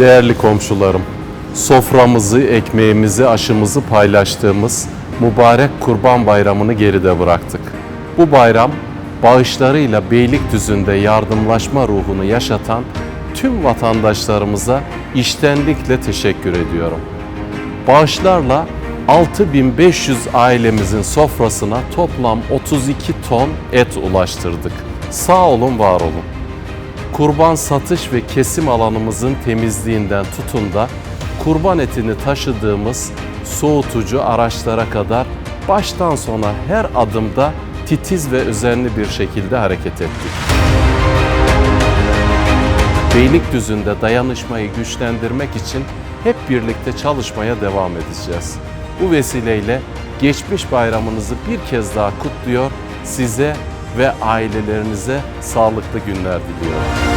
Değerli komşularım, soframızı, ekmeğimizi, aşımızı paylaştığımız mübarek Kurban Bayramı'nı geride bıraktık. Bu bayram bağışlarıyla Beylikdüzü'nde yardımlaşma ruhunu yaşatan tüm vatandaşlarımıza iştenlikle teşekkür ediyorum. Bağışlarla 6500 ailemizin sofrasına toplam 32 ton et ulaştırdık. Sağ olun, var olun. Kurban satış ve kesim alanımızın temizliğinden tutun da kurban etini taşıdığımız soğutucu araçlara kadar baştan sona her adımda titiz ve özenli bir şekilde hareket ettik. Beylikdüzü'nde dayanışmayı güçlendirmek için hep birlikte çalışmaya devam edeceğiz. Bu vesileyle geçmiş bayramınızı bir kez daha kutluyor, size ve ailelerinize sağlıklı günler diliyorum.